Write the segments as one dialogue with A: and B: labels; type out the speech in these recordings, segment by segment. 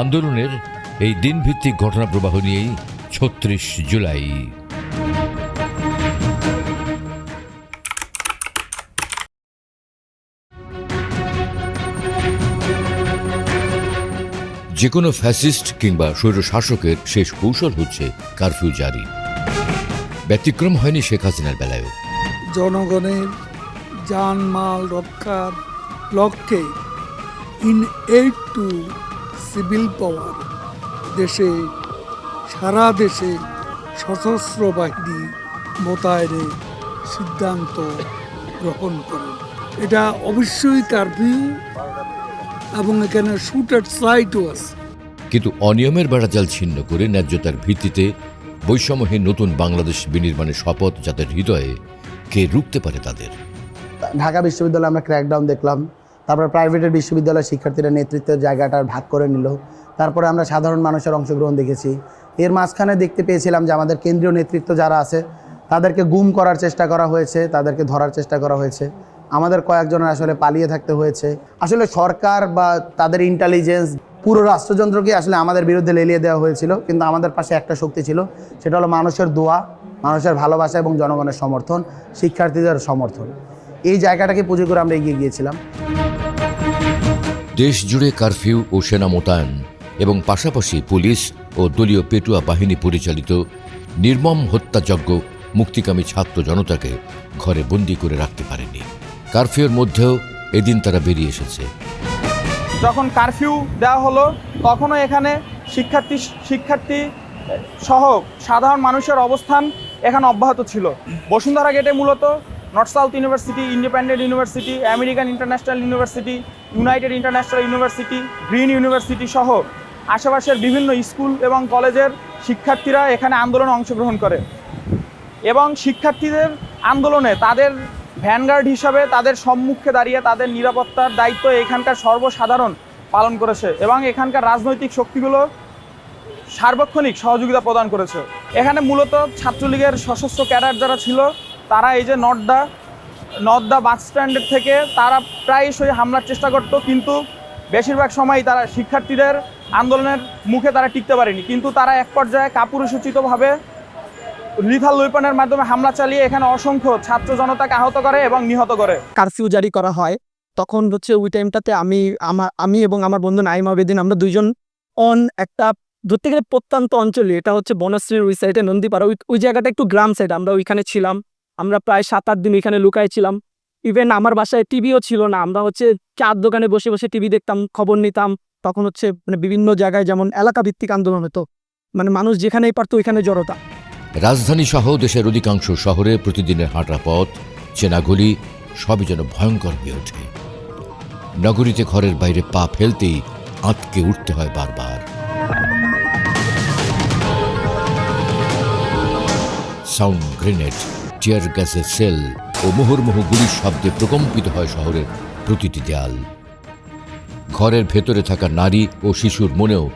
A: আন্দোলনের এই দিনভিত্তিক ঘটনা প্রবাহ নিয়েই ছত্রিশ জুলাই। যে কোনো ফ্যাসিস্ট কিংবা স্বৈরশাসকের শেষ কৌশল হচ্ছে কারফিউ জারি। ব্যতিক্রম হয়নি শেখ হাসিনার বেলায়ও।
B: জনগণের জানমাল রক্ষার লক্ষ্যে in aid to civil power. দেশে সারা দেশে সশস্ত্র বাহিনী মোতায়েনের সিদ্ধান্ত গ্রহণ করেন এটা অবশ্যই কারফিউ এবং এখানে শুটার সাইটও আছে।
A: কিন্তু অনিয়মের বেড়াজাল ছিন্ন করে ন্যায্যতার ভিত্তিতে বৈষম্যহীন নতুন বাংলাদেশ বিনির্মাণের শপথ যাদের হৃদয়ে কে রুখতে পারে তাদের?
C: ঢাকা বিশ্ববিদ্যালয়ে আমরা ক্র্যাকডাউন দেখলাম। তারপর প্রাইভেটের বিশ্ববিদ্যালয়ের শিক্ষার্থীরা নেতৃত্বের জায়গাটা ভাগ করে নিল। তারপরে আমরা সাধারণ মানুষের অংশগ্রহণ দেখেছি। এর মাঝখানে দেখতে পেয়েছিলাম যে আমাদের কেন্দ্রীয় নেতৃত্ব যারা আছে, তাদেরকে গুম করার চেষ্টা করা হয়েছে, তাদেরকে ধরার চেষ্টা করা হয়েছে। আমাদের কয়েকজনের আসলে পালিয়ে থাকতে হয়েছে। আসলে সরকার বা তাদের ইন্টেলিজেন্স পুরো রাষ্ট্রযন্ত্রকে আসলে আমাদের বিরুদ্ধে লেলিয়ে দেওয়া হয়েছিল, কিন্তু আমাদের পাশে একটা শক্তি ছিল, সেটা হলো মানুষের দোয়া, মানুষের ভালোবাসা এবং জনগণের সমর্থন, শিক্ষার্থীদের সমর্থন। এই জায়গাটাকে পুজো করে আমরা এগিয়ে গিয়েছিলাম।
A: দেশ জুড়ে কারফিউ ও সেনা মোতায়েন এবং পাশাপাশি পুলিশ ও দলীয় পেটুয়া বাহিনী পরিচালিত নির্মম হত্যাযজ্ঞ মুক্তিকামী ছাত্র জনতাকে ঘরে বন্দি করে রাখতে পারেনি। কারফিউর মধ্যেও এদিন তারা বেরিয়ে এসেছে।
D: যখন কারফিউ দেওয়া হলো তখনও এখানে শিক্ষার্থী শিক্ষার্থী সহ সাধারণ মানুষের অবস্থান এখানে অব্যাহত ছিল। বসুন্ধরা গেটে মূলত North South University Independent University American International University United International University Green University সহ আশেপাশের বিভিন্ন স্কুল এবং কলেজের শিক্ষার্থীরা এখানে আন্দোলনে অংশগ্রহণ করে। এবং শিক্ষার্থীদের আন্দোলনে তাদের ভ্যানগার্ড হিসাবে তাদের সম্মুখে দাঁড়িয়ে তাদের নিরাপত্তার দায়িত্ব এখানকার সর্বসাধারণ পালন করেছে এবং এখানকার রাজনৈতিক শক্তিগুলো সার্বক্ষণিক সহযোগিতা প্রদান করেছে। এখানে মূলত ছাত্রলীগের সশস্ত্র ক্যাডার যারা ছিল তারা এই যে নর্দা নর্দা বাস স্ট্যান্ডের থেকে তারা প্রায়শই হামলার চেষ্টা করত, কিন্তু বেশিরভাগ সময় তারা শিক্ষার্থীদের আন্দোলনের মুখে তারা টিকতে পারেনি। কিন্তু তারা এক পর্যায়ে কাপুরুষোচিতভাবে লিথাল ওয়েপনের মাধ্যমে হামলা চালিয়ে এখানে অসংখ্য ছাত্র জনতাকে আহত করে এবং নিহত করে।
E: কারফিউ জারি করা হয়। তখন হচ্ছে ওই টাইমটাতে আমি আমার আমি এবং আমার বন্ধু নাইমা বেদিন আমরা দুইজন অন একটা ধরতে গেলে প্রত্যন্ত অঞ্চলে, এটা হচ্ছে বনশ্রীর ওই সাইডে নন্দীপাড়া, ওই ওই জায়গাটা একটু গ্রাম সাইড আমরা ওইখানে ছিলাম। আমরা প্রায় সাত আট দিন এখানে লুকায় ছিলাম ইভেন আমার বাসায় টিভিও ছিল না। আমরা হচ্ছে চার দোকানে বসে বসে টিভি দেখতাম, খবর নিতাম। তখন হচ্ছে মানে বিভিন্ন জায়গায় যেমন এলাকা ভিত্তিক আন্দোলন হতো। মানে মানুষ যেখানেই পারতো ওইখানে জড়তা।
A: রাজধানী সহ দেশের অধিকাংশ শহরে প্রতিদিনের হাঁটা পথ, চেনাগুলি সবই যেন ভয়ঙ্কর হয়ে ওঠে। নগরীতে ঘরের বাইরে পা ফেলতেই আঁতকে উঠতে হয় বারবার। Sound grenade. টিয়ার গ্যাসের সেল ও মুহুর্মুহু গুলির শব্দে প্রকম্পিত হয় শহরের প্রতিটি দেয়াল। ঘরের ভেতরে থাকা নারী ও শিশুর মনেও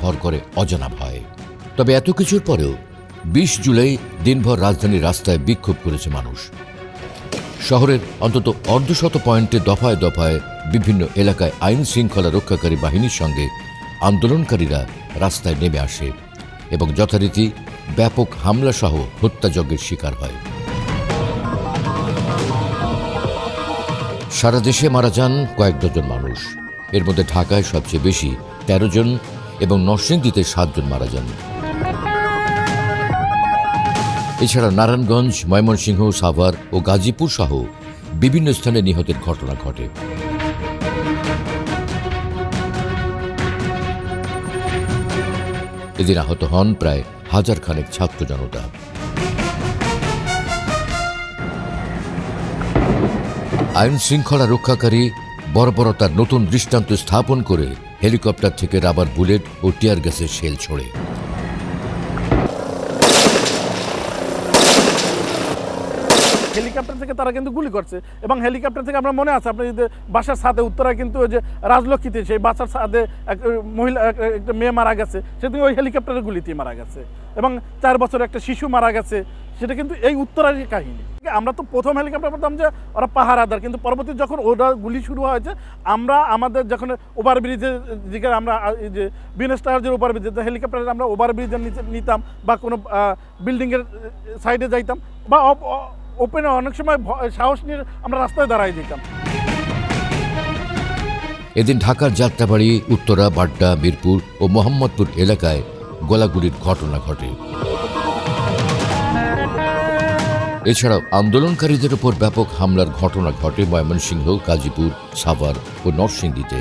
A: ভর করে অজানা ভয়। তবে এত কিছুর পরেও বিশ জুলাই দিনভর রাজধানীর রাস্তায় বিক্ষোভ করেছে মানুষ। শহরের অন্তত অর্ধশত পয়েন্টে দফায় দফায় বিভিন্ন এলাকায় আইন শৃঙ্খলা রক্ষাকারী বাহিনীর সঙ্গে আন্দোলনকারীরা রাস্তায় নেমে আসে এবং যথারীতি ব্যাপক হামলাসহ হত্যাযজ্ঞের শিকার হয়। সারা দেশে মারা যান কয়েক ডজন মানুষ। এর মধ্যে ঢাকায় সবচেয়ে বেশি ১৩ জন এবং নরসিংদীতে সাতজন মারা যান। এছাড়া নারায়ণগঞ্জ, ময়মনসিংহ, সাভার ও গাজীপুর সহ বিভিন্ন স্থানে নিহতের ঘটনা ঘটে। এদিন আহত হন প্রায় হাজার খানেক ছাত্র জনতা। আইন শৃঙ্খলা রক্ষাকারী বর্বরতার নতুন দৃষ্টান্ত স্থাপন করে হেলিকপ্টার থেকে রাবার বুলেট ও টিয়ার গ্যাসের শেল ছোড়ে।
F: হেলিকপ্টার থেকে তারা কিন্তু গুলি করছে। এবং হেলিকপ্টার থেকে আমরা মনে আছে, আপনি যদি বাসার সাথে উত্তরায় কিন্তু ওই যে রাজলক্ষ্মীতে, সেই বাসার সাথে এক মহিলা, এক- একটা মেয়ে মারা গেছে সেটা ওই হেলিকপ্টারের গুলিতেই মারা গেছে। এবং চার বছর একটা শিশু মারা গেছে, সেটা কিন্তু এই উত্তরারই কাহিনী। আমরা তো প্রথম হেলিকপ্টার পেতাম যে ওরা পাহারাদার, কিন্তু পরবর্তী যখন ওরা গুলি শুরু হয়েছে, আমরা আমাদের যখন ওভারব্রিজের দিকে আমরা যে বিনস্টার ওভারব্রিজ হেলিকপ্টার আমরা ওভারব্রিজের নিচে নিতাম বা কোনো বিল্ডিংয়ের সাইডে যাইতাম বা ওপেনে অনেক সময় সাহস নিয়ে আমরা রাস্তায় দাঁড়াই যেতাম।
A: এদিন ঢাকার যাত্রাবাড়ি, উত্তরা, বাড্ডা, মিরপুর ও মোহাম্মদপুর এলাকায় গোলাগুলির ঘটনা ঘটে। এছাড়াও আন্দোলনকারীদের উপর ব্যাপক হামলার ঘটনা ঘটে ময়মনসিংহ, গাজীপুর, সাভার ও নরসিংদীতে।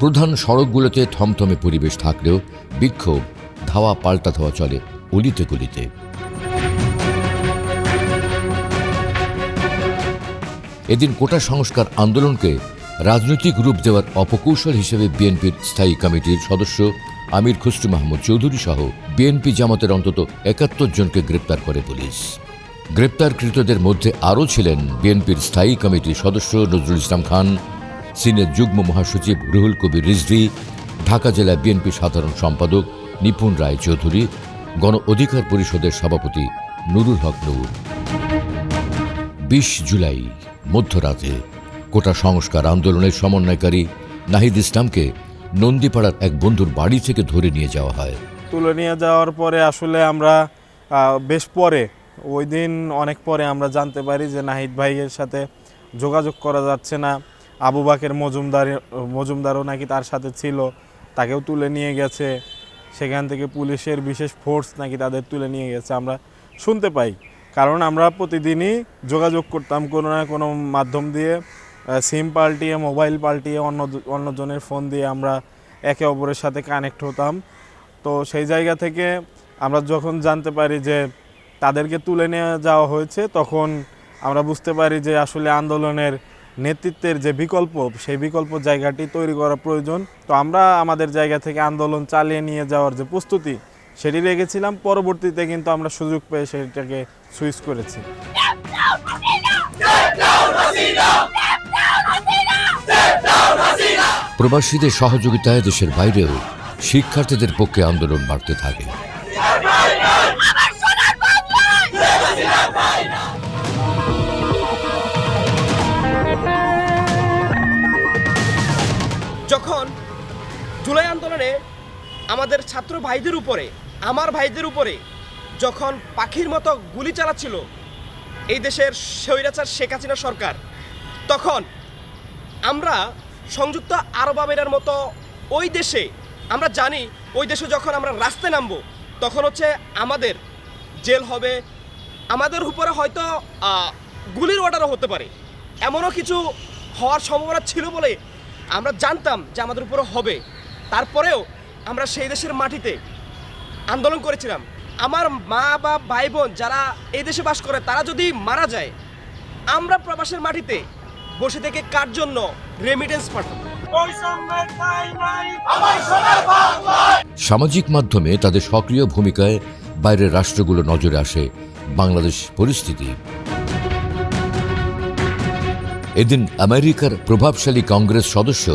A: প্রধান সড়কগুলোতে থমথমে পরিবেশ থাকলেও বিক্ষোভ ধাওয়া পাল্টা ধাওয়া চলে অলিতে গলিতে। এদিন কোটা সংস্কার আন্দোলনকে রাজনৈতিক রূপ দেওয়ার অপকৌশল হিসেবে বিএনপির স্থায়ী কমিটির সদস্য আমির খুসরু মাহমুদ চৌধুরী সহ বিএনপি জামাতের অন্তত একাত্তর জনকে গ্রেপ্তার করে পুলিশ। গ্রেপ্তারকৃতদের মধ্যে আরও ছিলেন বিএনপির স্থায়ী কমিটির সদস্য নজরুল ইসলাম খান সিনিয়র যুগ্ম মহাসচিব রুহুল কবির রিজভি, ঢাকা জেলা বিএনপি সাধারণ সম্পাদক নিপুণ রায় চৌধুরী, গণ অধিকার পরিষদের সভাপতি নুরুল হক নূর। বিশ জুলাই, মধ্যরাতে কোটা সংস্কার আন্দোলনের সমন্বয়কারী নাহিদ ইসলামকে নন্দীপাড়ার এক বন্ধুর বাড়ি থেকে ধরে নিয়ে যাওয়া হয়।
G: তুলে নিয়ে যাওয়ার পরে আসলে আমরা বেশ পরে, ওই দিন অনেক পরে আমরা জানতে পারি যে নাহিদ ভাইয়ের সাথে যোগাযোগ করা যাচ্ছে না। আবু বাকের মজুমদার, মজুমদারও নাকি তার সাথে ছিল, তাকেও তুলে নিয়ে গেছে। সেখান থেকে পুলিশের বিশেষ ফোর্স নাকি তাদের তুলে নিয়ে গেছে আমরা শুনতে পাই। কারণ আমরা প্রতিদিনই যোগাযোগ করতাম কোনো না কোনো মাধ্যম দিয়ে সিম পাল্টিয়ে মোবাইল পাল্টিয়ে অন্য অন্যজনের ফোন দিয়ে আমরা একে অপরের সাথে কানেক্ট হতাম। তো সেই জায়গা থেকে আমরা যখন জানতে পারি যে তাদেরকে তুলে নিয়ে যাওয়া হয়েছে, তখন আমরা বুঝতে পারি যে আসলে আন্দোলনের নেতৃত্বের যে বিকল্প, সেই বিকল্প জায়গাটি তৈরি করা প্রয়োজন। তো আমরা আমাদের জায়গা থেকে আন্দোলন চালিয়ে নিয়ে যাওয়ার যে প্রস্তুতি, সেটি রেখেছিলাম। পরবর্তীতে কিন্তু আমরা সুযোগ পেয়ে সেটাকে সুইচ করেছি।
A: প্রবাসীদের সহযোগিতায় দেশের বাইরেও শিক্ষার্থীদের পক্ষে আন্দোলন বাড়তে থাকে।
H: জুলাই আন্দোলনে আমাদের ছাত্র ভাইদের উপরে, আমার ভাইদের উপরে যখন পাখির মতো গুলি চালাচ্ছিল এই দেশের স্বৈরাচার শেখ হাসিনা সরকার, তখন আমরা সংযুক্ত আরব আমিরার মতো ওই দেশে, আমরা জানি ওই দেশে যখন আমরা রাস্তায় নামবো, তখন হচ্ছে আমাদের জেল হবে। আমাদের উপরে হয়তো গুলির অর্ডারও হতে পারে। এমনও কিছু হওয়ার সম্ভাবনা ছিল বলে আমরা জানতাম যে আমাদের উপরে হবে। তারপরেও আমরা সেই দেশের মাটিতে আন্দোলন করেছিলাম। আমার মা বা ভাই, বোন যারা এই দেশে বাস করে, তারা যদি মারা যায়, আমরা প্রবাসের মাটিতে বসে থেকে কার জন্য রেমিটেন্স পাঠাবো?
A: সামাজিক মাধ্যমে তাদের সক্রিয় ভূমিকায় বাইরের রাষ্ট্রগুলো নজরে আসে বাংলাদেশ পরিস্থিতি। এদিন আমেরিকার প্রভাবশালী কংগ্রেস সদস্য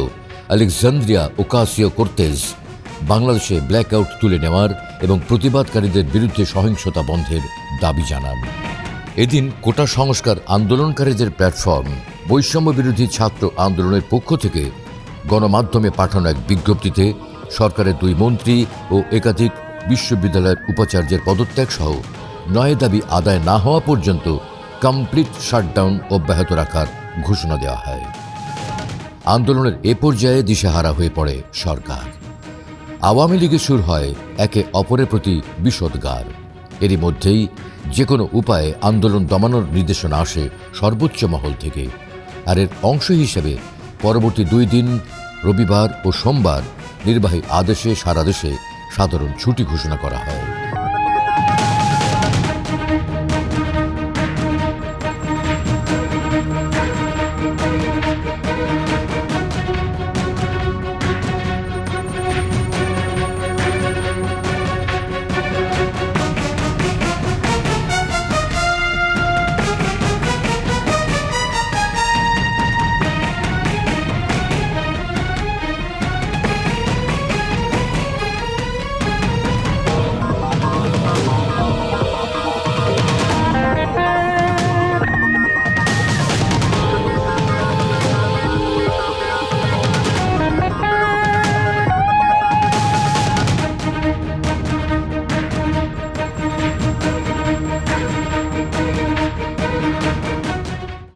A: আলেকজান্দ্রিয়া ওকাসিও কোর্তেজ বাংলাদেশে ব্ল্যাকআউট তুলে নেওয়ার এবং প্রতিবাদকারীদের বিরুদ্ধে সহিংসতা বন্ধের দাবি জানান। এদিন কোটা সংস্কার আন্দোলনকারীদের প্ল্যাটফর্ম বৈষম্য বিরোধী ছাত্র আন্দোলনের পক্ষ থেকে গণমাধ্যমে পাঠানো এক বিজ্ঞপ্তিতে সরকারের দুই মন্ত্রী ও একাধিক বিশ্ববিদ্যালয়ের উপাচার্যের পদত্যাগ সহ নয় দাবি আদায় না হওয়া পর্যন্ত কমপ্লিট শাটডাউন অব্যাহত রাখার ঘোষণা দেওয়া হয়। আন্দোলনের এ পর্যায়ে দিশেহারা হয়ে পড়ে সরকার। আওয়ামী লীগের সুর হয় একে অপরের প্রতি বিষদগার। এরই মধ্যেই যে কোনো উপায়ে আন্দোলন দমানোর নির্দেশনা আসে সর্বোচ্চ মহল থেকে। আর এর অংশ হিসেবে পরবর্তী দুই দিন, রবিবার ও সোমবার নির্বাহী আদেশে সারা দেশে সাধারণ ছুটি ঘোষণা করা হয়।